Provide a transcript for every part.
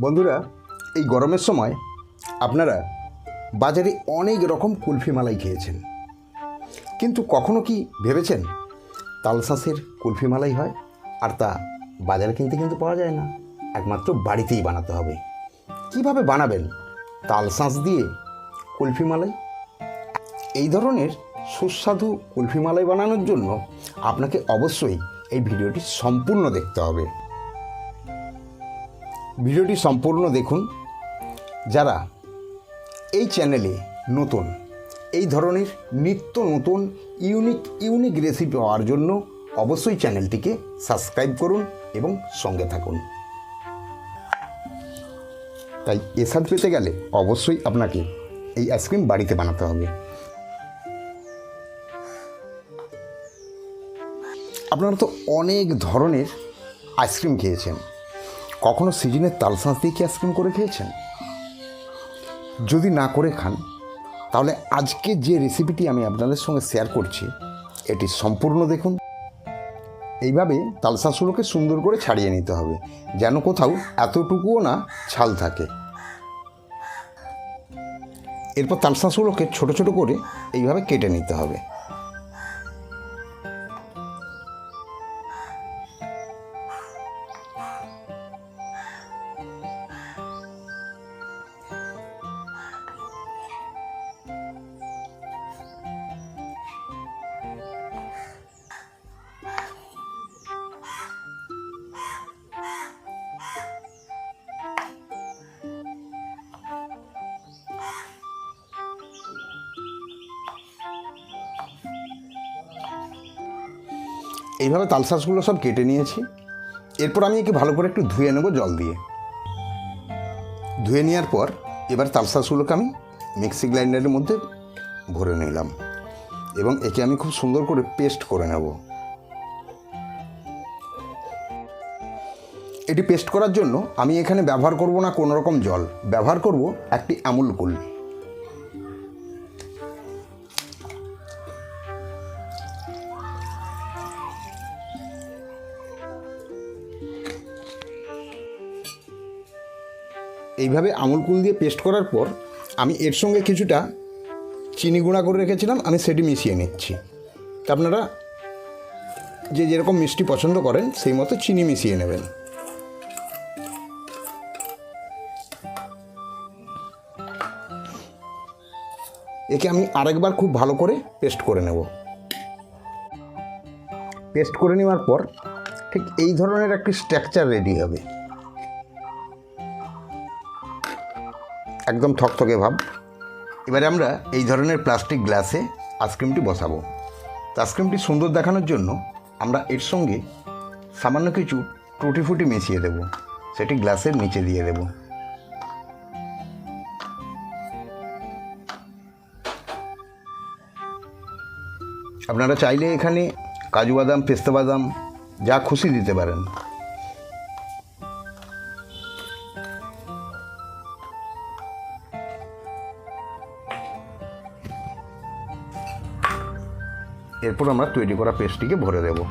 বন্ধুরা, এই গরমের সময় আপনারা বাজারে অনেক রকম কুলফি মালাই খেয়েছেন। কিন্তু কখনো কি ভেবেছেন তালশাঁসের কুলফি মালাই হয়? আর তা বাজারে কিনতে কিন্তু পাওয়া যায় না। একমাত্র বাড়িতেই বানাতে হবে। কীভাবে বানাবেন তালশাঁস দিয়ে কুলফি মালাই? এই ধরনের সুস্বাদু কুলফি মালাই বানানোর জন্য আপনাকে অবশ্যই এই ভিডিওটি সম্পূর্ণ দেখতে হবে। ভিডিওটি সম্পূর্ণ দেখুন। যারা এই চ্যানেলে নতুন, এই ধরনের নিত্য নতুন, ইউনিক ইউনিক রেসিপি পাওয়ার জন্য অবশ্যই চ্যানেলটিকে সাবস্ক্রাইব করুন এবং সঙ্গে থাকুন। তাই এসাদ পেতে গেলে অবশ্যই আপনাকে এই আইসক্রিম বাড়িতে বানাতে হবে। আপনারা তো অনেক ধরনের আইসক্রিম খেয়েছেন। কখনো সিজনের তালশাঁস দিয়ে কি আইসক্রিম করে খেয়েছেন? যদি না করে খান, তাহলে আজকে যে রেসিপিটি আমি আপনাদের সঙ্গে শেয়ার করছি, এটি সম্পূর্ণ দেখুন। এইভাবে তালশাঁসগুলোকে সুন্দর করে ছাড়িয়ে নিতে হবে, যেন কোথাও এতটুকুও না ছাল থাকে। এরপর তালশাঁসগুলোকে ছোট ছোট করে এইভাবে কেটে নিতে হবে। এইভাবে তালশাঁসগুলো সব কেটে নিয়েছি। এরপর আমি একে ভালো করে একটু ধুয়ে নেব জল দিয়ে। ধুয়ে নেওয়ার পর এবার তালশাঁসগুলোকে আমি মিক্সি গ্রাইন্ডারের মধ্যে ভরে নিলাম এবং একে আমি খুব সুন্দর করে পেস্ট করে নেব। এটি পেস্ট করার জন্য আমি এখানে ব্যবহার করব না কোনো রকম জল, ব্যবহার করব একটি আমুল কুল। এইভাবে আমুল কুল দিয়ে পেস্ট করার পর আমি এর সঙ্গে কিছুটা চিনি গুঁড়া করে রেখেছিলাম, আমি সেটি মিশিয়ে নিচ্ছি। তা আপনারা যে যেরকম মিষ্টি পছন্দ করেন, সেই মতো চিনি মিশিয়ে নেবেন। একে আমি আরেকবার খুব ভালো করে পেস্ট করে নেব। পেস্ট করে নেওয়ার পর ঠিক এই ধরনের একটি স্ট্রাকচার রেডি হবে। একদম থকথকে ভাব। এবারে আমরা এই ধরনের প্লাস্টিক গ্লাসে আইসক্রিমটি বসাবো। তো আইসক্রিমটি সুন্দর দেখানোর জন্য আমরা এর সঙ্গে সামান্য কিছু টুটি ফুটি মিশিয়ে দেব। সেটি গ্লাসের নিচে দিয়ে দেব। আপনারা চাইলে এখানে কাজু বাদাম, পেস্তা বাদাম, যা খুশি দিতে পারেন। এরপর আমরা তৈরি করা পেস্টটিকে ভরে দেব।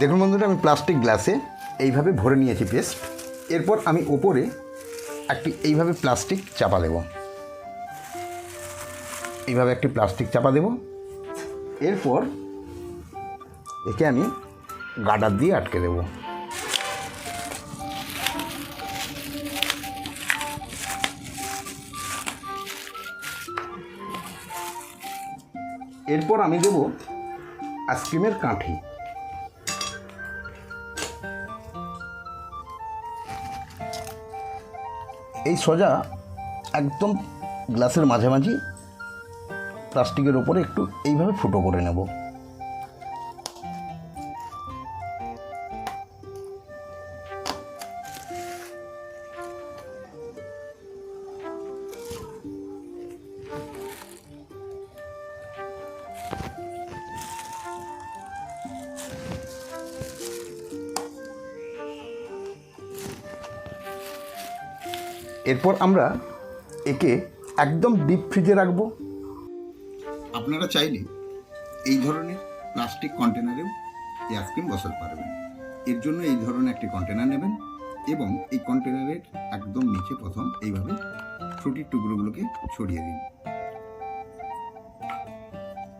দেখুন বন্ধুরা, আমি প্লাস্টিক গ্লাসে এইভাবে ভরে নিয়েছি পেস্ট। এরপর আমি ওপরে একটি এইভাবে প্লাস্টিক চাপা দেব। এইভাবে একটি প্লাস্টিক চাপা দেব। এরপর একে আমি গাডার দিয়ে আটকে দেব। এরপর আমি দেব আইসক্রিমের কাঠি। এই সোজা একদম গ্লাসের মাঝামাঝি প্লাস্টিকের ওপরে একটু এইভাবে ফুটো করে নেব। এরপর আমরা একে একদম ডিপ ফ্রিজে রাখব। আপনারা চাইলে এই ধরনের প্লাস্টিক কন্টেনারেও এই আইসক্রিম বসাতে পারবেন এর জন্য এই ধরনের একটি কন্টেনার নেবেন এবং এই কন্টেনারের একদম নিচে প্রথম এইভাবে ফ্রুটির টুকরোগুলোকে ছড়িয়ে দিন।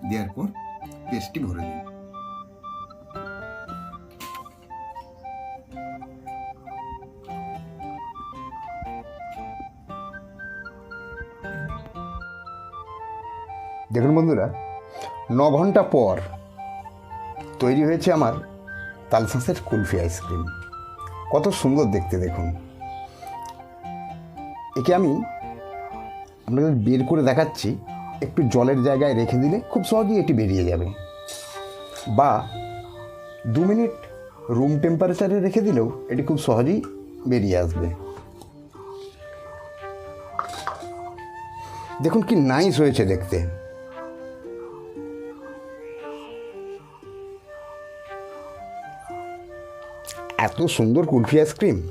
দেওয়ার পর পেস্টটি ভরে দিন। দেখুন বন্ধুরা, ন ঘণ্টা পর তৈরি হয়েছে আমার তালসাঁসের কুলফি আইসক্রিম। কত সুন্দর দেখতে দেখুন। একে আমি আপনাদের বের করে দেখাচ্ছি, একটু জলের জায়গায় রেখে দিলে খুব সহজেই এটি বেরিয়ে যাবে। বা দু মিনিট রুম টেম্পারেচারে রেখে দিলেও এটি খুব সহজেই বেরিয়ে আসবে। দেখুন কি নাইস হয়েছে দেখতে। এত সুন্দর কুলফি আইসক্রিম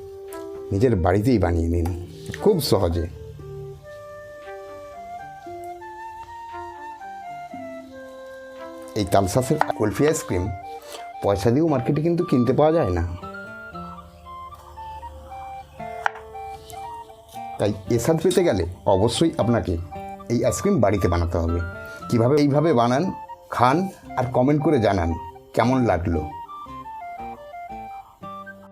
নিজের বাড়িতেই বানিয়ে নিন। খুব সহজে। এই তালসাসের কুলফি আইসক্রিম পয়সা দিয়েও মার্কেটে কিন্তু কিনতে পাওয়া যায় না। তাই এ স্বাদ পেতে গেলে অবশ্যই আপনাকে এই আইসক্রিম বাড়িতে বানাতে হবে। কীভাবে এইভাবে বানান, খান আর কমেন্ট করে জানান কেমন লাগল।